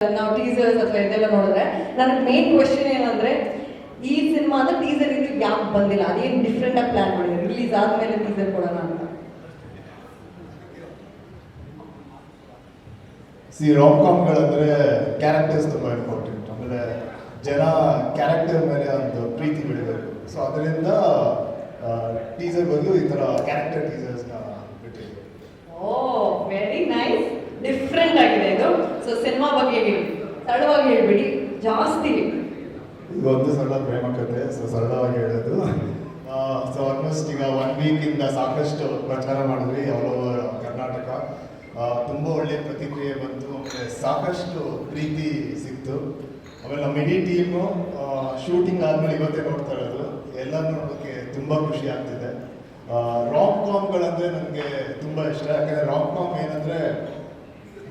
ನಾವು ಟೀಸರ್ಸ್ ಅಥವಾ ಇದೆಲ್ಲ ನೋಡಿದ್ರೆ, ನನಗೆ ಮೇನ್ ಕ್ವಶನ್ ಏನಂದ್ರೆ, ಈ ಸಿನಿಮಾದ ಟೀಸರ್ ಇದು ಯಾಕೆ ಬಂದಿಲ್ಲ? ಅದೇನು ಡಿಫ್ರೆಂಟ್ ಆಗಿ ಪ್ಲಾನ್ ಮಾಡಿದ್ರು ರಿಲೀಸ್ ಆದ್ಮೇಲೆ ಟೀಸರ್ ಕೊಡೋಣ ಅಂತ. ಸಿ ರಾಮ್ ಕಾಮ್ಗಳಂದ್ರೆ ಕ್ಯಾರೆಕ್ಟರ್ಸ್ ತುಂಬ ಇಂಪಾರ್ಟೆಂಟ್ ಆಮೇಲೆ ಜನ ಕ್ಯಾರೆಕ್ಟರ್ ಮೇಲೆ ಒಂದು ಪ್ರೀತಿ ಬೆಳಿಬೇಕು ಸೊ ಅದರಿಂದ ಟೀಸರ್ ಬಂದು ಈ ಥರ ಕ್ಯಾರೆಕ್ಟರ್ ಟೀಸರ್ಸ್ನ ಬಿಟ್ಟಿದ್ದೀವಿ ಓ ವೆರಿ ನೈಸ್ ಡಿಫ್ರೆಂಟ್ ಆಗಿದೆ ಇದು ಸೊ ಸಿನಿಮಾ ಬಗ್ಗೆ ಹೇಳಿ, ಸರಳವಾಗಿ ಹೇಳ್ಬಿಡಿ, ಜಾಸ್ತಿ ಒಂದು ಸರಳ ಪ್ರೇಮ ಕಥೆ ಸೊ ಸರಳವಾಗಿ ಹೇಳೋದು. ಸೊ ಆಲ್ಮೋಸ್ಟ್ ಈಗ ಒನ್ ವೀಕಿಂದ ಸಾಕಷ್ಟು ಪ್ರಚಾರ ಮಾಡಿದ್ವಿ ಆಲ್ ಓವರ್ ಕರ್ನಾಟಕ. ತುಂಬ ಒಳ್ಳೆಯ ಪ್ರತಿಕ್ರಿಯೆ ಬಂತು, ಆಮೇಲೆ ಸಾಕಷ್ಟು ಪ್ರೀತಿ ಸಿಕ್ತು. ಆಮೇಲೆ ನಮ್ಮ ಇಡೀ ಟೀಮು ಶೂಟಿಂಗ್ ಆದ್ಮೇಲೆ ಇವತ್ತೇ ನೋಡ್ತಾ ಇರೋದು. ಎಲ್ಲ ನೋಡೋಕ್ಕೆ ತುಂಬ ಖುಷಿ ಆಗ್ತಿದೆ. ರಾಕ್ ಕಾಮ್ಗಳಂದ್ರೆ ನನಗೆ ತುಂಬ ಇಷ್ಟ. ಯಾಕೆಂದರೆ ರಾಕ್ ಕಾಮ್ ಏನಂದರೆ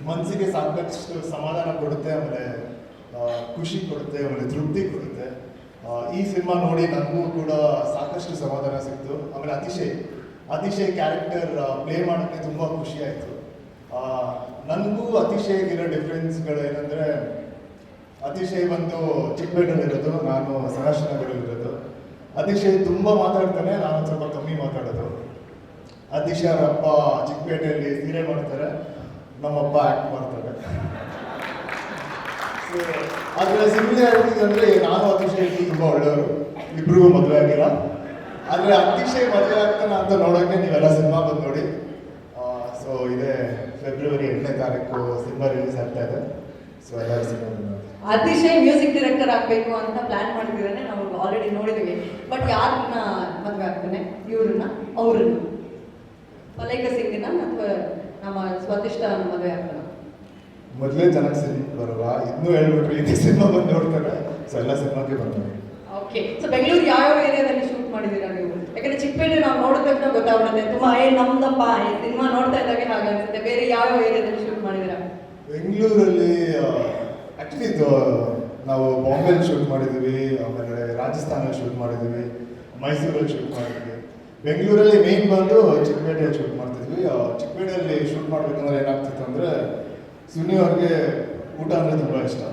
ಮನಸ್ಸಿಗೆ ಸಾಕಷ್ಟು ಸಮಾಧಾನ ಕೊಡುತ್ತೆ, ಆಮೇಲೆ ಖುಷಿ ಕೊಡುತ್ತೆ, ಆಮೇಲೆ ತೃಪ್ತಿ ಕೊಡುತ್ತೆ. ಈ ಸಿನಿಮಾ ನೋಡಿ ನನಗೂ ಕೂಡ ಸಾಕಷ್ಟು ಸಮಾಧಾನ ಸಿಕ್ತು. ಆಮೇಲೆ ಅತಿಶಯ್ ಅತಿಶಯ್ ಕ್ಯಾರೆಕ್ಟರ್ ಪ್ಲೇ ಮಾಡೋಕ್ಕೆ ತುಂಬ ಖುಷಿ ಆಯಿತು. ನನಗೂ ಅತಿಶಯ್ಗಿರೋ ಡಿಫ್ರೆನ್ಸ್ಗಳು ಏನಂದರೆ, ಅತಿಶಯ್ ಬಂದು ಚಿಕ್ಕಪೇಟೆಯಲ್ಲಿರೋದು ನಾನು ಸಹಸ್ರನಗರಲ್ಲಿರೋದು ಅತಿಶಯ್ ತುಂಬ ಮಾತಾಡ್ತಾನೆ, ನಾನು ಸ್ವಲ್ಪ ಕಮ್ಮಿ ಮಾತಾಡೋದು. ಅತಿಶಯ್ ಅವರಪ್ಪ ಚಿಕ್ಕಪೇಟೆಯಲ್ಲಿ ಸೀರೆ ಮಾಡ್ತಾರೆ. ನಮ್ಮಪ್ಪ ಆ್ಯಕ್ಟ್ ಮಾಡ್ತಾರೆ? ಆದರೆ ಸಿಮಿಲಾರಿಟೀಸ್ ಅಂದರೆ ನಾನು ಅತಿಶಯ ತುಂಬ ಒಳ್ಳೆಯವರು. ಇಬ್ಬರಿಗೂ ಮದುವೆ ಆಗಿಲ್ಲ. ಆದರೆ ಅತಿಶಯ ಮದುವೆ ಆಗ್ತಾನೆ ಅಂತ ನೋಡೋಕೆ ನೀವೆಲ್ಲ ಸಿನಿಮಾ ಬಂದು ನೋಡಿ. ಸೊ ಇದೇ ಫೆಬ್ರವರಿ ಎಂಟನೇ ತಾರೀಕು ಸಿನಿಮಾ ರಿಲೀಸ್ ಆಗ್ತಾ ಇದೆ. ಸೊ ಎಲ್ಲರೂ ಸಿನಿಮಾ ಅತಿಶಯ್ ಮ್ಯೂಸಿಕ್ ಡೈರೆಕ್ಟರ್ ಆಗಬೇಕು ಅಂತ ಪ್ಲಾನ್ ಮಾಡಿದ್ದೀರೇ ನಾವು ಆಲ್ರೆಡಿ ನೋಡಿದ್ದೀವಿ ಬಟ್ ಯಾರನ್ನ ಮದುವೆ ಆಗ್ತಾನೆ? ಇವ್ರನ್ನ? ಅವ್ರನ್ನ? ಮಲೈಕ ಸಿಂಗ್ನ ಅಥವಾ ನಮ್ಮ ಸ್ವತಿಷ್ಠ ಮದುವೆ ಆಗ್ತಾನೆ ಮೊದಲೇ ಚೆನ್ನಾಗಿ ಸರಿ ಬರುವ. ಇನ್ನೂ ಹೇಳ್ಬಿಟ್ರೆ ಇದೇ ಸಿನಿಮಾ ಬಂದು ನೋಡ್ತಾರೆ. ಸೊ ಎಲ್ಲ ಸಿನಿಮಾಗೆ ಬರ್ತಾರೆ ಓಕೆ ಸೊ ಬೆಂಗಳೂರು ಯಾವ ಏರಿಯಾದಲ್ಲಿ ಶೂಟ್ ಮಾಡಿದ್ದೀರಾ ನೀವು? ಯಾಕಂದ್ರೆ ಚಿಕ್ಕಪೇಟೆ ನಾವು ನೋಡಿದ ತಕ್ಷಣ ಗೊತ್ತಾಗ್ಬಿಡುತ್ತೆ. ತುಂಬಾ ಏ ನಮ್ದಪ್ಪ ಈ ಸಿನಿಮಾ ನೋಡ್ತಾ ಇದ್ದಾಗೆ ಹಾಗನ್ಸುತ್ತೆ ಬೇರೆ ಯಾವ ಏರಿಯಾದಲ್ಲಿ ಶೂಟ್ ಮಾಡಿದ್ದೀರಾ? ಬೆಂಗಳೂರಲ್ಲಿ ಆ್ಯಕ್ಚುಲಿ ಇದು ನಾವು ಬಾಂಬೆಲಿ ಶೂಟ್ ಮಾಡಿದ್ದೀವಿ ಆಮೇಲೆ ರಾಜಸ್ಥಾನಲ್ಲಿ ಶೂಟ್ ಮಾಡಿದ್ದೀವಿ ಮೈಸೂರಲ್ಲಿ ಶೂಟ್ ಮಾಡಿದ್ವಿ ಬೆಂಗಳೂರಲ್ಲಿ ಮೇನ್ ಬಂದು ಚಿಕ್ಕಪೇಟೆಯಲ್ಲಿ ಶೂಟ್ ಮಾಡ್ತಿದ್ವಿ. ಚಿಕ್ಕಪೇಟೆಯಲ್ಲಿ ಶೂಟ್ ಮಾಡ್ಬೇಕಂದ್ರೆ ಏನಾಗ್ತಿತ್ತು ಅಂದರೆ ಸುನಿ ಅವ್ರಿಗೆ ಊಟ ಅಂದರೆ ತುಂಬ ಇಷ್ಟ.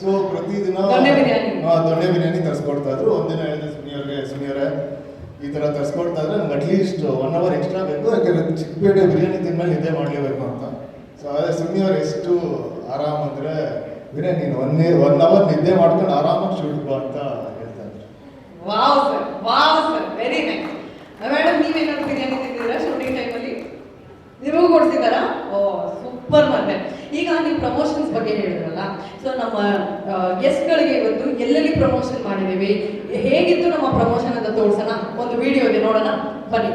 ಸೊ ಪ್ರತಿದಿನ ದೊಣ್ಣೆ ಬಿರಿಯಾನಿ. ತರಿಸ್ಕೊಡ್ತಾ ಇದ್ರು. ಒಂದಿನ ಹೇಳಿದೆ ಸುನಿ ಸುನಿಯವರೇ ಈ ಥರ ತರಿಸ್ಕೊಡ್ತಾ ಇದ್ರೆ ನಂಗೆ ಅಟ್ಲೀಸ್ಟ್ ಒನ್ ಅವರ್ ಎಕ್ಸ್ಟ್ರಾ ಬೇಕು. ಯಾಕಂದ್ರೆ ಚಿಕ್ಕಪೇಟೆ ಬಿರಿಯಾನಿ ತಿಂದ್ಮೇಲೆ ನಿದ್ದೆ ಮಾಡಲೇಬೇಕು ಅಂತ. ಸೊ ಅದೇ ಸುನಿಯವ್ರು ಎಷ್ಟು ಆರಾಮ್ ಅಂದರೆ ಬಿರಿಯಾನಿ ನೀನು ಒನ್ನೇ ಒನ್ ಅವರ್ ನಿದ್ದೆ ಮಾಡ್ಕೊಂಡು ಆರಾಮಾಗಿ ಶೂಟ್ ಬಾ ಅಂತ ಹೇಳ್ತಾ ಇದ್ರು. Wow sir wow sir very nice ಈಗ ನೀವು ಪ್ರಮೋಷನ್ಸ್ ಬಗ್ಗೆ ಹೇಳಿದ್ರಲ್ಲ. ಸೊ ನಮ್ಮ ಗೆಸ್ಟ್ಗಳಿಗೆ ಇವತ್ತು ಎಲ್ಲೆಲ್ಲಿ ಪ್ರಮೋಷನ್ ಮಾಡಿದ್ದೀವಿ? ಹೇಗಿತ್ತು ನಮ್ಮ ಪ್ರಮೋಷನ್ ಅಂತ ತೋರಿಸೋಣ? ಒಂದು ವಿಡಿಯೋ ನೋಡೋಣ. ಬನ್ನಿ.